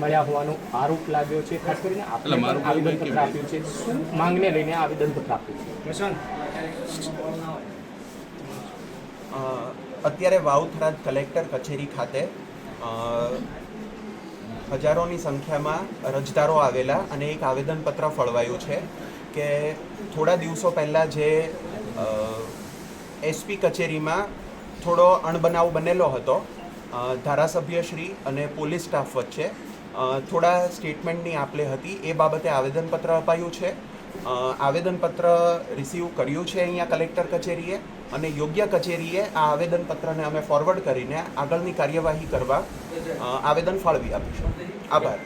મળ્યા હોવાનો આરોપ લાગ્યો છે. ખાસ કરીને આપણે આવેદનપત્ર આપ્યું છે. શું માંગને લઈને આવેદનપત્ર આપ્યું છે? અત્યારે વાવથરાદ કલેક્ટર કચેરી ખાતે હજારોની સંખ્યામાં રજદારો આવેલા અને એક આવેદનપત્ર ફળવાયું છે કે થોડા દિવસો પહેલાં જે એસપી કચેરીમાં થોડો અણબનાવ બનેલો હતો ધારાસભ્યશ્રી અને પોલીસ સ્ટાફ વચ્ચે થોડા સ્ટેટમેન્ટની આપલે હતી. એ બાબતે આવેદનપત્ર અપાયું છે. આવેદનપત્ર રિસીવ કર્યું છે અહીંયા કલેક્ટર કચેરીએ અને યોગ્ય કચેરીએ આ આવેદનપત્રને અમે ફોરવર્ડ કરીને આગળની કાર્યવાહી કરવા આવેદન ફાળવી આપીશું. આભાર.